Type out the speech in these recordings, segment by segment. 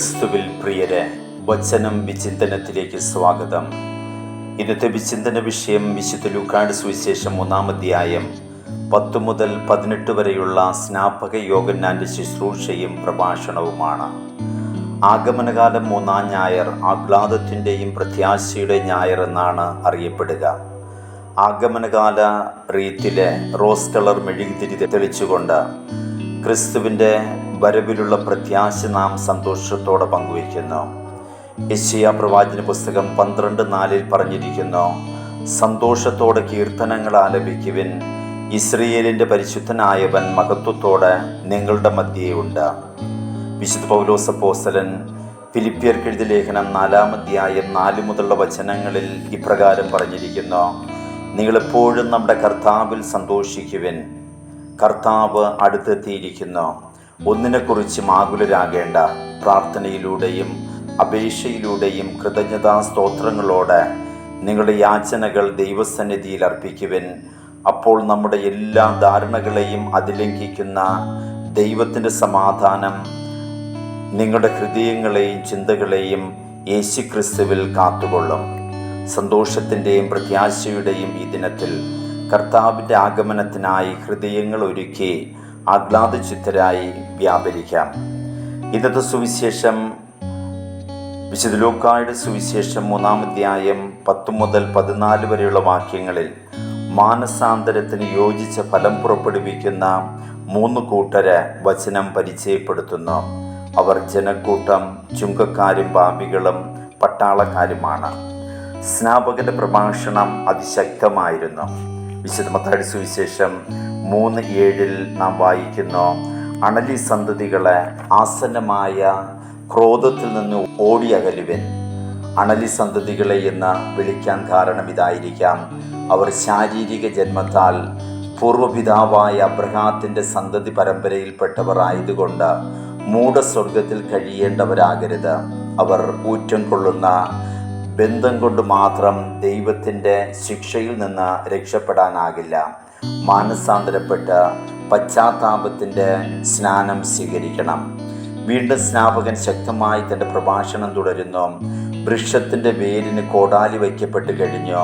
ക്രിസ്തുവിൽ പ്രിയരെ വചനം വിചിന്തനത്തിലേക്ക് സ്വാഗതം. ഇന്നത്തെ വിചിന്തന വിഷയം വിശുദ്ധ ലൂക്കാട് സുവിശേഷം മൂന്നാമധ്യായം പത്ത് മുതൽ പതിനെട്ട് വരെയുള്ള സ്നാപക യോഗന്നാന്റെ ശുശ്രൂഷയും പ്രഭാഷണവുമാണ്. ആഗമനകാലം മൂന്നാം ഞായർ ആഹ്ലാദത്തിന്റെയും പ്രത്യാശയുടെ ഞായർ എന്നാണ് അറിയപ്പെടുക. ആഗമനകാല റീത്തിലെ റോസ് കളർ മെഴുകുതിരി തെളിച്ചുകൊണ്ട് ക്രിസ്തുവിന്റെ വരവിലുള്ള പ്രത്യാശ നാം സന്തോഷത്തോടെ പങ്കുവയ്ക്കുന്നു. യശയ പ്രവാചന പുസ്തകം പന്ത്രണ്ട് നാലിൽ പറഞ്ഞിരിക്കുന്നു സന്തോഷത്തോടെ കീർത്തനങ്ങൾ ആലപിക്കുവിൻ. ഇസ്രയേലിന്റെ പരിശുദ്ധനായവൻ മഹത്വത്തോടെ നിങ്ങളുടെ മധ്യയുണ്ട് വിശുദ്ധ പൗലോസ പോസലൻ ഫിലിപ്പിയർക്കെഴുതി ലേഖനം നാലാമധ്യായം നാല് മുതലുള്ള വചനങ്ങളിൽ ഇപ്രകാരം പറഞ്ഞിരിക്കുന്നു നിങ്ങളെപ്പോഴും നമ്മുടെ കർത്താവിൽ സന്തോഷിക്കുവിൻ. കർത്താവ് അടുത്തെത്തിയിരിക്കുന്നു. ഒന്നിനെക്കുറിച്ചും ആകുലരാകേണ്ട പ്രാർത്ഥനയിലൂടെയും അപേക്ഷയിലൂടെയും കൃതജ്ഞതാ സ്തോത്രങ്ങളോടെ നിങ്ങളുടെ യാചനകൾ ദൈവസന്നിധിയിൽ അർപ്പിക്കുവിൻ. അപ്പോൾ നമ്മുടെ എല്ലാ ധാരണകളെയും അതിലംഘിക്കുന്ന ദൈവത്തിന്റെ സമാധാനം നിങ്ങളുടെ ഹൃദയങ്ങളെയും ചിന്തകളെയും യേശു ക്രിസ്തുവിൽ കാത്തുകൊള്ളും. സന്തോഷത്തിന്റെയും പ്രത്യാശയുടെയും ഈ ദിനത്തിൽ കർത്താവിന്റെ ആഗമനത്തിനായി ഹൃദയങ്ങൾ ഒരുക്കി ആഹ്ലാദചിത്തരായി വ്യാപരിക്കാം. ഇന്നത്തെ സുവിശേഷം വിശുദ്ധ ലൂക്കായുടെ സുവിശേഷം മൂന്നാം അധ്യായം പത്ത് മുതൽ പതിനാല് വരെയുള്ള വാക്യങ്ങളിൽ മാനസാന്തരത്തിന് യോജിച്ച ഫലം പുറപ്പെടുവിക്കുന്ന മൂന്ന് കൂട്ടരെ വചനം പരിചയപ്പെടുത്തുന്നു. അവർ ജനക്കൂട്ടം ചുങ്കക്കാരും പാപികളും പട്ടാളക്കാരുമാണ്. സ്നാപകന്റെ പ്രഭാഷണം അതിശക്തമായിരുന്നു. വിശുദ്ധ മത്താടി സുവിശേഷം മൂന്ന് ഏഴിൽ നാം വായിക്കുന്നു. അണലി സന്തതികളെ ആസന്നമായ ക്രോധത്തിൽ നിന്ന് ഓടിയകലുവൻ അണലി സന്തതികളെ എന്ന് വിളിക്കാൻ കാരണം ഇതായിരിക്കാം. അവർ ശാരീരിക ജന്മത്താൽ പൂർവപിതാവായ അബ്രഹാത്തിന്റെ സന്തതി പരമ്പരയിൽപ്പെട്ടവർ ആയതുകൊണ്ട് മൂഢസ്വർഗത്തിൽ കഴിയേണ്ടവരാകരുത്. അവർ ഊറ്റം കൊള്ളുന്ന ബന്ധം കൊണ്ട് മാത്രം ദൈവത്തിന്റെ ശിക്ഷയിൽ നിന്ന് രക്ഷപ്പെടാനാകില്ല. മാനസാന്തരപ്പെട്ട് പശ്ചാത്താപത്തിന്റെ സ്നാനം സ്വീകരിക്കണം. വീണ്ടും സ്നാപകൻ ശക്തമായി തന്റെ പ്രഭാഷണം തുടരുന്നു. വൃക്ഷത്തിന്റെ വേരിന് കോടാലി വയ്ക്കപ്പെട്ട് കഴിഞ്ഞു.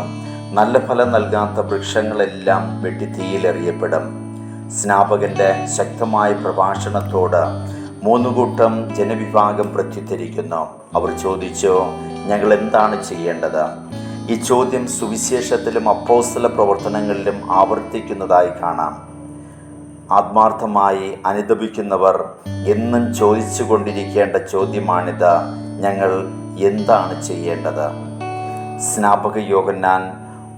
നല്ല ഫലം നൽകാത്ത വൃക്ഷങ്ങളെല്ലാം വെട്ടി തീയിലെറിയപ്പെടും സ്നാപകന്റെ ശക്തമായ പ്രഭാഷണത്തോട് മൂന്ന് കൂട്ടം ജനവിഭാഗം പ്രത്യുദ്ധരിക്കുന്നു അവർ ചോദിച്ചു ഞങ്ങൾ എന്താണ് ചെയ്യേണ്ടത്? ഈ ചോദ്യം സുവിശേഷത്തിലും അപ്പോസ്തല പ്രവർത്തനങ്ങളിലും ആവർത്തിക്കുന്നതായി കാണാം. ആത്മാർത്ഥമായി അനുദപിക്കുന്നവർ എന്നും ചോദിച്ചു കൊണ്ടിരിക്കേണ്ട ചോദ്യമാണിത്. ഞങ്ങൾ എന്താണ് ചെയ്യേണ്ടത്? സ്നാപക യോഗന്നാൻ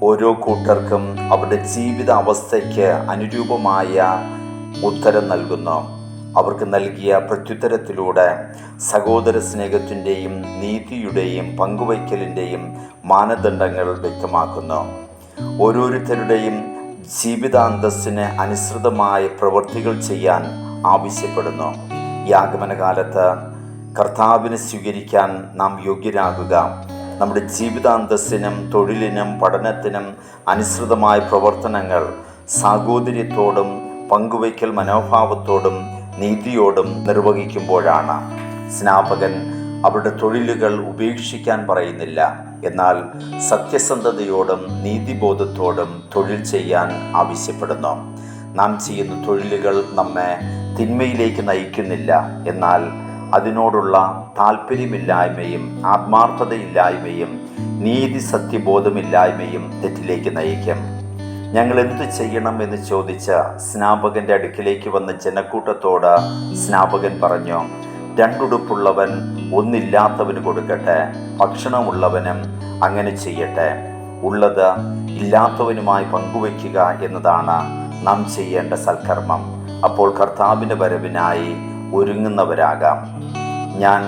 ഓരോ കൂട്ടർക്കും അവരുടെ ജീവിത അവസ്ഥയ്ക്ക് അനുരൂപമായ ഉത്തരം നൽകുന്നു. അവർക്ക് നൽകിയ പ്രത്യുത്തരത്തിലൂടെ സഹോദര സ്നേഹത്തിന്റെയും നീതിയുടെയും പങ്കുവയ്ക്കലിന്റെയും മാനദണ്ഡങ്ങൾ വ്യക്തമാക്കുന്നു. ഓരോരുത്തരുടെയും ജീവിതാന്തസ്സിന് അനുസൃതമായ പ്രവൃത്തികൾ ചെയ്യാൻ ആവശ്യപ്പെടുന്നു. ഈ ആഗമനകാലത്ത് കർത്താവിനെ സ്വീകരിക്കാൻ നാം യോഗ്യരാകുക. നമ്മുടെ ജീവിതാന്തസ്സിനും തൊഴിലിനും പഠനത്തിനും അനുസൃതമായ പ്രവർത്തനങ്ങൾ സാഹോദര്യത്തോടും പങ്കുവയ്ക്കൽ മനോഭാവത്തോടും നീതിയോടും നിർവഹിക്കുമ്പോഴാണ് സ്നാപകൻ അവരുടെ തൊഴിലുകൾ ഉപേക്ഷിക്കാൻ പറയുന്നില്ല. എന്നാൽ സത്യസന്ധതയോടും നീതിബോധത്തോടും തൊഴിൽ ചെയ്യാൻ ആവശ്യപ്പെടുന്നു. നാം ചെയ്യുന്ന തൊഴിലുകൾ നമ്മെ തിന്മയിലേക്ക് നയിക്കുന്നില്ല. എന്നാൽ അതിനോടുള്ള താല്പര്യമില്ലായ്മയും ആത്മാർത്ഥതയില്ലായ്മയും നീതി സത്യബോധമില്ലായ്മയും തെറ്റിലേക്ക് നയിക്കും. ഞങ്ങൾ എന്തു ചെയ്യണം എന്ന് ചോദിച്ച സ്നാപകന്റെ അടുക്കിലേക്ക് വന്ന ജനക്കൂട്ടത്തോട് സ്നാപകൻ പറഞ്ഞു രണ്ടുടുപ്പുള്ളവൻ ഒന്നില്ലാത്തവന് കൊടുക്കട്ടെ ഭക്ഷണമുള്ളവനും അങ്ങനെ ചെയ്യട്ടെ. ഉള്ളത് ഇല്ലാത്തവനുമായി പങ്കുവയ്ക്കുക എന്നതാണ് നാം ചെയ്യേണ്ട സൽക്കർമ്മം. അപ്പോൾ കർത്താവിന്റെ വരവിനായി ഒരുങ്ങുന്നവരാകാം. ഞാൻ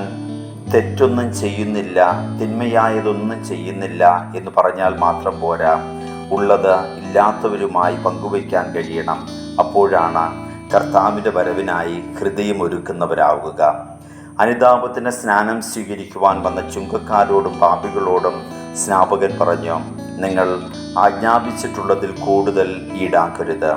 തെറ്റൊന്നും ചെയ്യുന്നില്ല തിന്മയായതൊന്നും ചെയ്യുന്നില്ല എന്ന് പറഞ്ഞാൽ മാത്രം പോരാ. ഉള്ളത് ഇല്ലാത്തവരുമായി പങ്കുവയ്ക്കാൻ കഴിയണം. അപ്പോഴാണ് കർത്താവിന്റെ വരവിനായി ഹൃദയം ഒരുക്കുന്നവരാവുക. അനുതാപത്തിന് സ്നാനം സ്വീകരിക്കുവാൻ വന്ന ചുങ്കക്കാരോടും പാപികളോടും സ്നാപകൻ പറഞ്ഞു നിങ്ങൾ ആജ്ഞാപിച്ചിട്ടുള്ളതിൽ കൂടുതൽ ഈടാക്കരുത്.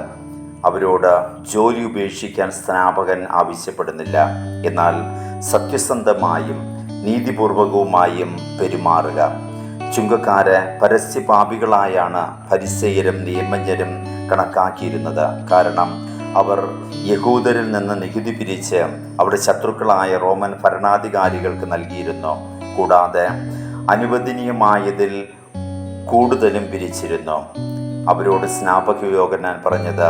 അവരോട് ജോലി ഉപേക്ഷിക്കാൻ സ്നാപകൻ ആവശ്യപ്പെടുന്നില്ല. എന്നാൽ സത്യസന്ധമായും നീതിപൂർവകവുമായും പെരുമാറുക. ചുങ്കക്കാര് പരസ്യപാപികളായാണ് പരിസയരും നിയമജ്ഞരും കണക്കാക്കിയിരുന്നത്. കാരണം അവർ യഹൂദരിൽ നിന്ന് നികുതി പിരിച്ച് അവിടെ ശത്രുക്കളായ റോമൻ ഭരണാധികാരികൾക്ക് നൽകിയിരുന്നു. കൂടാതെ അനുവദനീയമായതിൽ കൂടുതലും പിരിച്ചിരുന്നു. അവരോട് സ്നാപക യോഗനാൻ പറഞ്ഞത്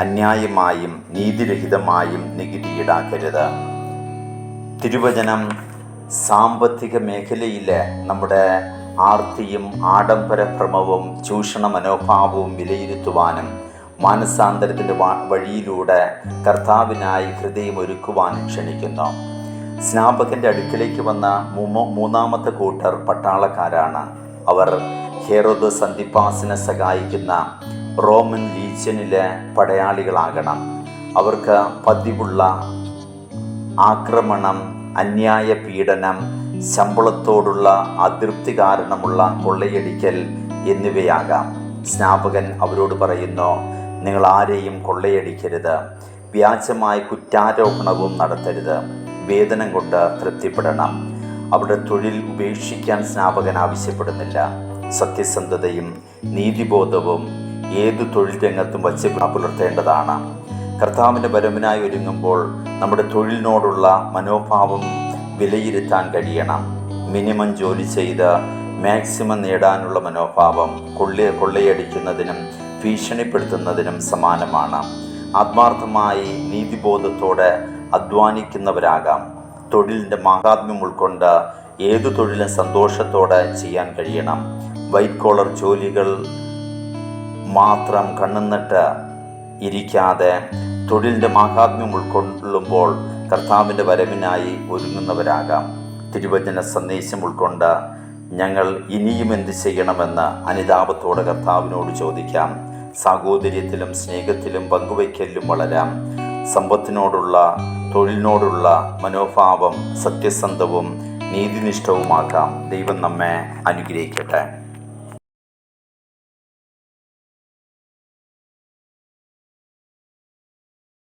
അന്യായമായും നീതിരഹിതമായും നികുതി ഈടാക്കരുത്. തിരുവചനം സാമ്പത്തിക മേഖലയിലെ നമ്മുടെ ആർത്തിയും ആഡംബരഭ്രമവും ചൂഷണ മനോഭാവവും വിലയിരുത്തുവാനും മാനസാന്തരത്തിന്റെ വഴിയിലൂടെ കർത്താവിനായി ഹൃദയം ഒരുക്കുവാനും ക്ഷണിക്കുന്നു. സ്നാപകന്റെ അടുക്കിലേക്ക് വന്ന മൂന്നാമത്തെ കൂട്ടർ പട്ടാളക്കാരാണ്. അവർ ഹെറോദ് സന്ദിപ്പാസിനെ സഹായിക്കുന്ന റോമൻ ലീജ്യനിലെ പടയാളികളാകണം. അവർക്ക് പതിവുള്ള ആക്രമണം അന്യായ പീഡനം ശമ്പളത്തോടുള്ള അതൃപ്തി കാരണമുള്ള കൊള്ളയടിക്കൽ എന്നിവയാകാം. സ്നാപകൻ അവരോട് പറയുന്നു നിങ്ങൾ ആരെയും കൊള്ളയടിക്കരുത്. വ്യാജമായ കുറ്റാരോപണവും നടത്തരുത്. വേതനം കൊണ്ട് തൃപ്തിപ്പെടണം. അവരുടെ തൊഴിൽ ഉപേക്ഷിക്കാൻ സ്നാപകൻ ആവശ്യപ്പെടുന്നില്ല. സത്യസന്ധതയും നീതിബോധവും ഏതു തൊഴിൽ രംഗത്തും വച്ച് പുലർത്തേണ്ടതാണ്. കർത്താവിന്റെ വരവിനായി ഒരുങ്ങുമ്പോൾ നമ്മുടെ തൊഴിലിനോടുള്ള മനോഭാവം വിലയിരുത്താൻ കഴിയണം. മിനിമം ജോലി ചെയ്ത് മാക്സിമം നേടാനുള്ള മനോഭാവം കൊള്ളി കൊള്ളയടിക്കുന്നതിനും ഭീഷണിപ്പെടുത്തുന്നതിനും സമാനമാണ്. ആത്മാർത്ഥമായി നീതിബോധത്തോടെ അധ്വാനിക്കുന്നവരാകാം. തൊഴിലിന്റെ മഹാത്മ്യം ഉൾക്കൊണ്ട് ഏതു തൊഴിലും സന്തോഷത്തോടെ ചെയ്യാൻ കഴിയണം. വൈറ്റ് കോളർ ജോലികൾ മാത്രം കണ്ണുന്നിട്ട് ഇരിക്കാതെ തൊഴിലിന്റെ മഹാത്മ്യം ഉൾക്കൊള്ളുമ്പോൾ കർത്താവിന്റെ വരവിനായി ഒരുങ്ങുന്നവരാകാം. തിരുവചന സന്ദേശം ഉൾക്കൊണ്ട് ഞങ്ങൾ ഇനിയും എന്ത് ചെയ്യണമെന്ന് അനിതാപത്തോടെ കർത്താവിനോട് ചോദിക്കാം. സാഹോദര്യത്തിലും സ്നേഹത്തിലും പങ്കുവയ്ക്കലിലും വളരാം. സമ്പത്തിനോടുള്ള തൊഴിലിനോടുള്ള മനോഭാവം സത്യസന്ധവും നീതിനിഷ്ഠവുമാക്കാം ദൈവം നമ്മെ അനുഗ്രഹിക്കട്ടെ.